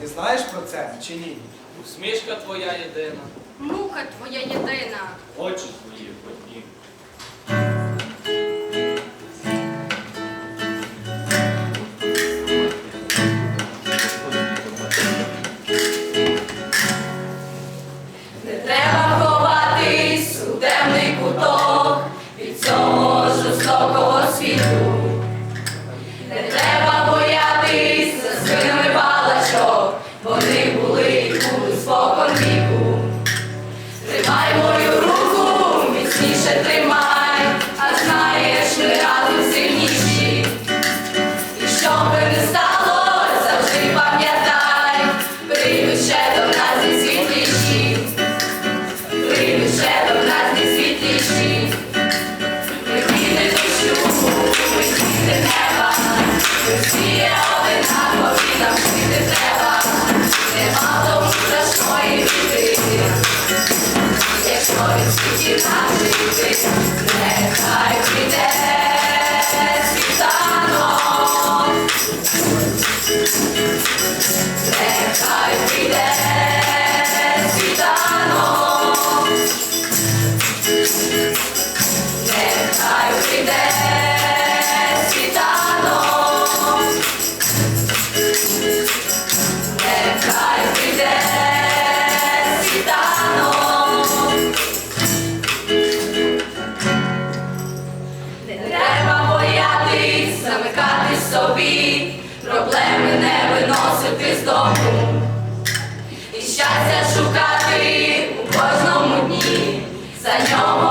Ти знаєш про це чи ні? Усмішка твоя єдина, Мука твоя єдина, очі твої, хоч Jason. втоми, і щастя шукати у кожному дні за ньому.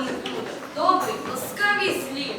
гарний буде, добрий, ласкавий слів.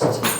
Важче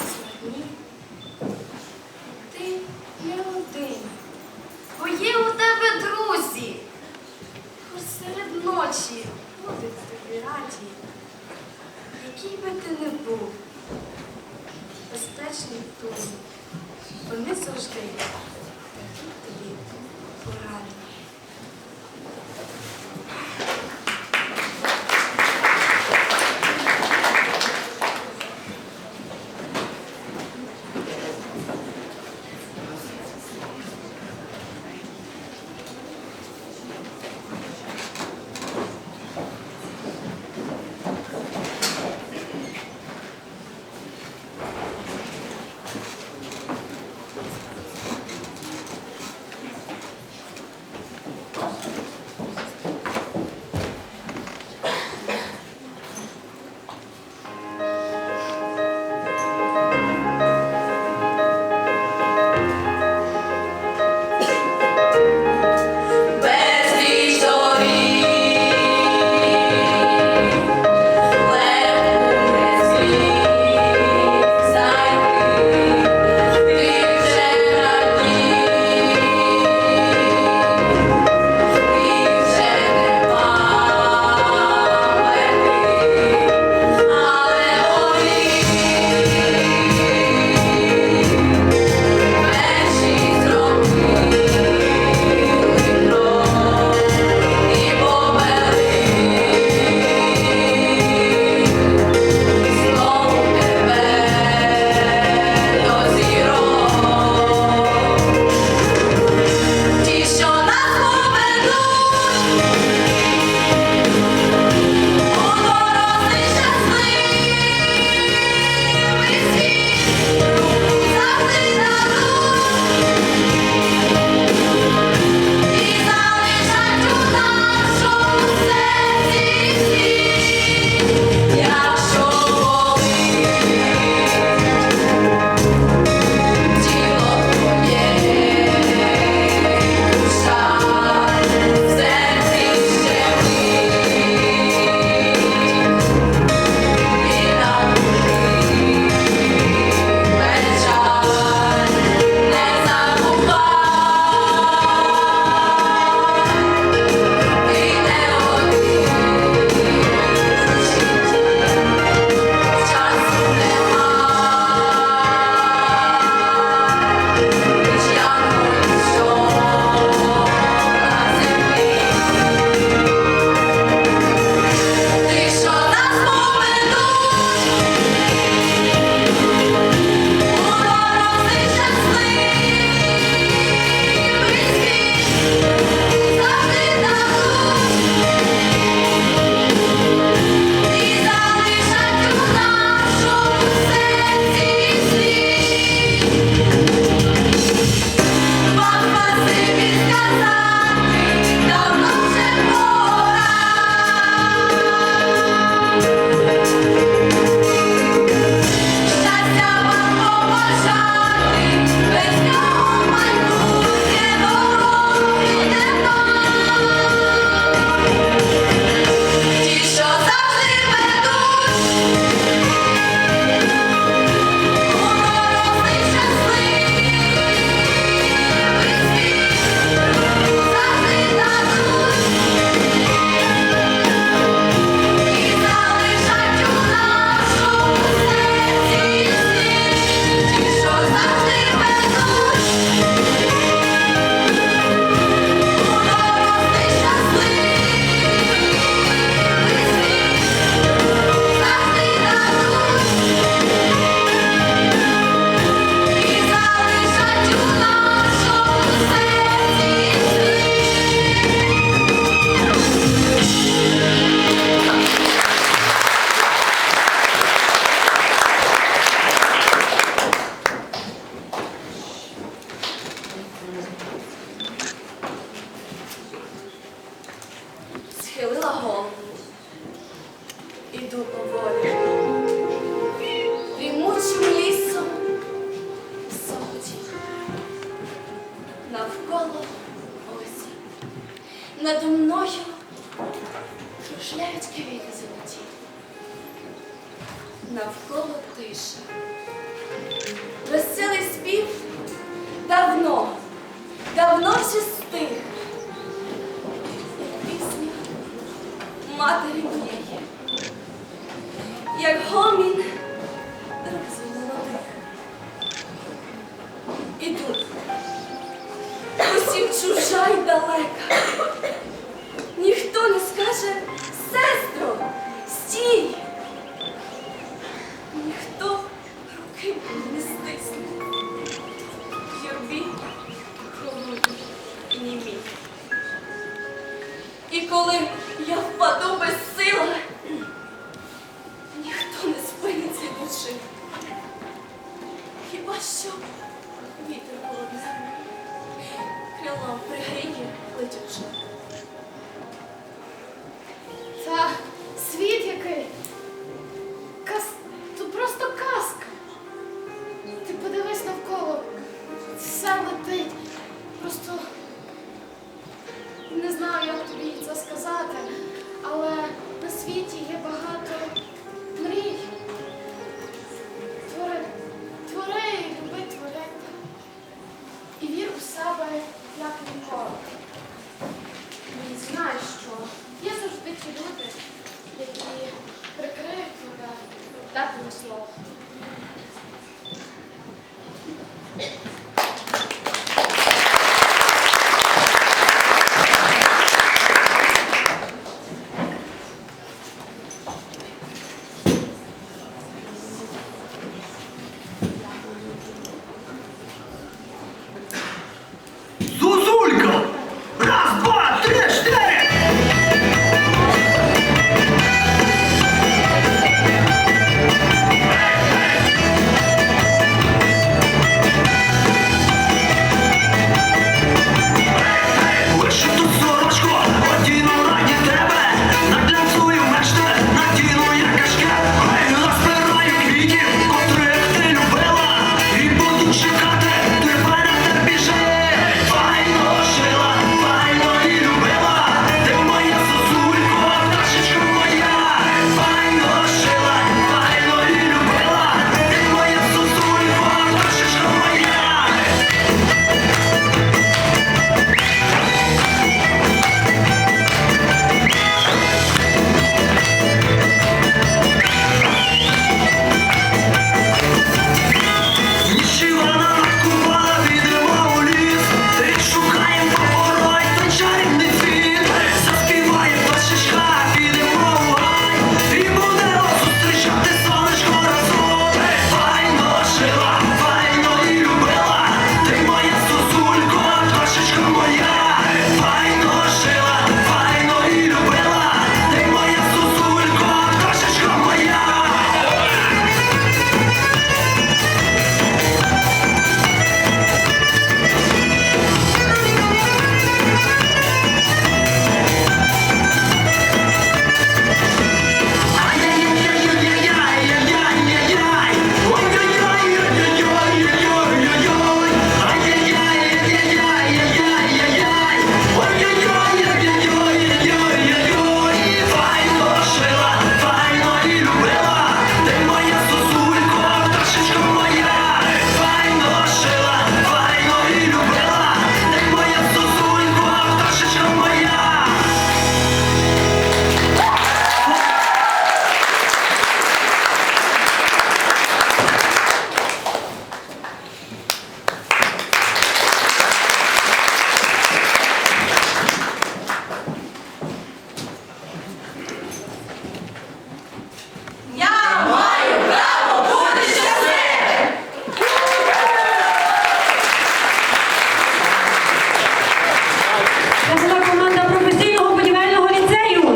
навколо тиша. Розселий спів давно, давно вже стих, як пісня матері моєї, як гомін розвинених. Іду усім чужа й далека. тобі це сказати, але на світі є багато.